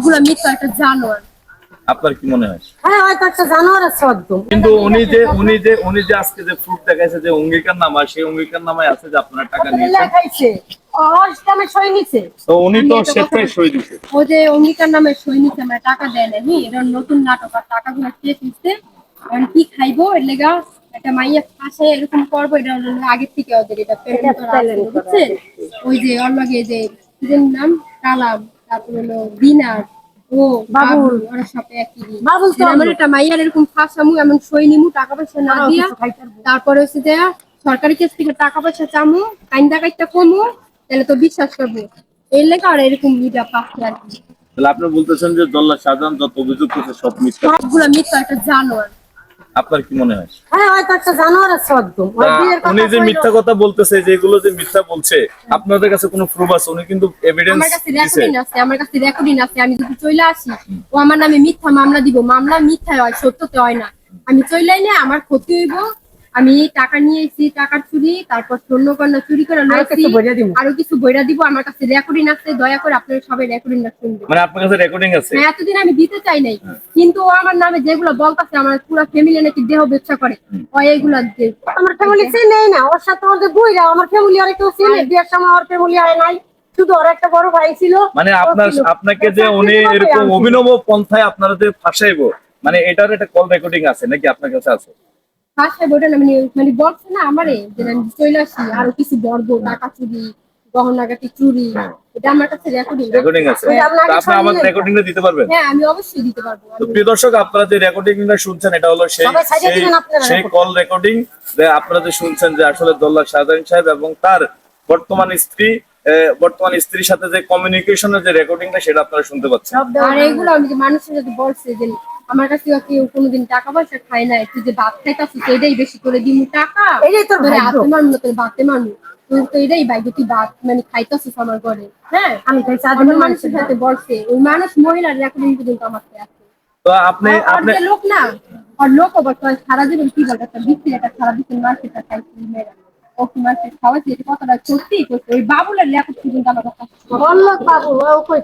সবগুলো মিথ্যা একটা জানোয়ার। আপনার কি মনে হয়? হ্যাঁ হয়তো একটা জানোয়ার আছে একদম কিন্তু উনি যে উনি যে উনি যে আজকে যে প্রুফ দেখাইছে যে অঙ্গীকার নামা সেই অঙ্গীকার নামায় আছে যে আপনার টাকা নিয়েছেন। অষ্টমে সই নিছে। তো উনি তো স্বেচ্ছায় সই দিছে। ও যে অঙ্গীকার নামে সৈনিক আমার টাকা দেয় না হি এটা নতুন নাটক আর টাকাগুলো চেক নিচ্ছে এখন কি খাইবো? এর লেগা একটা মাইয়া পাশে এরকম করব এটা হলো আগের থেকে ওদের এটা করা আছে, ওই যে ওর লগে যে নাম? কালাম। তারপর হলো দিনার ও বাবুল। ওরা সব একই বাবুল তো আমার একটা মাইয়ার এরকম ফাঁসামু এমন সই নিমু টাকা পয়সা না দিয়া। কিছু। তারপরে হচ্ছে যে সরকারি কেস থেকে টাকা পয়সা চামু কাইন্দা কাইটা কমু তাহলে তো বিশ্বাস করব। এর লেগে আর এরকম মিডিয়া পাচ্ছে আর কি। তাহলে আপনি বলতেছেন যে জল্লা শাহজাহান যত অভিযোগ করছে সব মিথ্যা। সবগুলো মিথ্যা একটা জানোয়ার। আপনার কি মনে হয়? হ্যাঁ হয়তো একটা জানোয়ার আছে একদম ওই বিয়ের কথা উনি যে মিথ্যা কথা বলতেছে যে এগুলো যে মিথ্যা বলছে আপনাদের কাছে কোনো প্রুফ আছে? উনি কিন্তু এভিডেন্স আমার কাছে রেকর্ডিং আছে আমার কাছে রেকর্ডিং আছে। আমি যদি চলে আসি ও আমার নামে মিথ্যা মামলা দিব। মামলা মিথ্যা হয় সত্যতে হয় না। আমি চইলাই না আমার ক্ষতি হইব আমি টাকা নিয়ে এসেছি টাকার চুরি তারপর স্বর্ণ কন্যা চুরি করে আরও কিছু বইরা দিবো। আরও কিছু বইরা দিব আমার কাছে রেকর্ডিং আছে দয়া করে আপনারা সবাই রেকর্ডিং শুনবেন। মানে আপনার কাছে রেকর্ডিং আছে? হ্যাঁ এতদিন আমি দিতে চাই নাই কিন্তু ও আমার নামে যেগুলো বলতাছে আমার পুরো ফ্যামিলি নাকি দেহ ব্যবসা করে। ও এইগুলা দিয়ে আমার ফ্যামিলি চিনেই না ওর সাথে ওর যে বইরা আমার ফ্যামিলি আর কেউ চিনে বিয়ের সময় ওর ফ্যামিলি আর নাই শুধু ওর একটা বড় ভাই ছিল মানে আপনার আপনাকে যে উনি এরকম অভিনব পন্থায় আপনারা যে ফাঁসাইবো মানে এটার একটা কল রেকর্ডিং আছে নাকি আপনার কাছে আছে? ভাষায় বইটা মানে মানে বলছে না আমারে যে আমি চলে আসি আরও কিছু বলব টাকা চুরি গহনাগাটি চুরি এটা আমার কাছে রেকর্ডিং রেকর্ডিং আছে। আপনি রেকর্ডিংটা দিতে পারবেন? হ্যাঁ আমি অবশ্যই দিতে পারব। তো প্রিয় দর্শক আপনারা যে রেকর্ডিংটা শুনছেন এটা হলো সেই সেই-। কল রেকর্ডিং যে আপনারা যে শুনছেন যে আসলে দোল্লা শাহজাহান সাহেব এবং তার বর্তমান স্ত্রী বর্তমান স্ত্রীর সাথে যে কমিউনিকেশনের যে রেকর্ডিংটা সেটা আপনারা শুনতে পাচ্ছেন। আর এগুলো আমি যে মানুষের যদি বলছে যে আমার কাছে কেউ কোনোদিন টাকা পয়সা খায় না তুই যে ভাত খাইতাছি সেটাই বেশি করে দিমু টাকা। এটাই তোর তোরে। হাতে মারমু তোর মারমু তুই তো এটাই তুই মানে খাইতাছিস আমার ঘরে। হ্যাঁ? আমি মানুষের সাথে বলছে ওই মানুষ মহিলার রেকর্ডিং পর্যন্ত আমার কাছে আছে। তো আপনি আপনি লোক না আর লোক আবার তো সারা জীবন কি বলতে একটা বিক্রি একটা সারা দিন মার্কেটটা খাইছি মেয়েরা। ও কি মার্কেট খাওয়াচ্ছে এটা কথাটা সত্যি করছে ওই বাবুলের লেখক পর্যন্ত আমার। বলল বাবু ও কই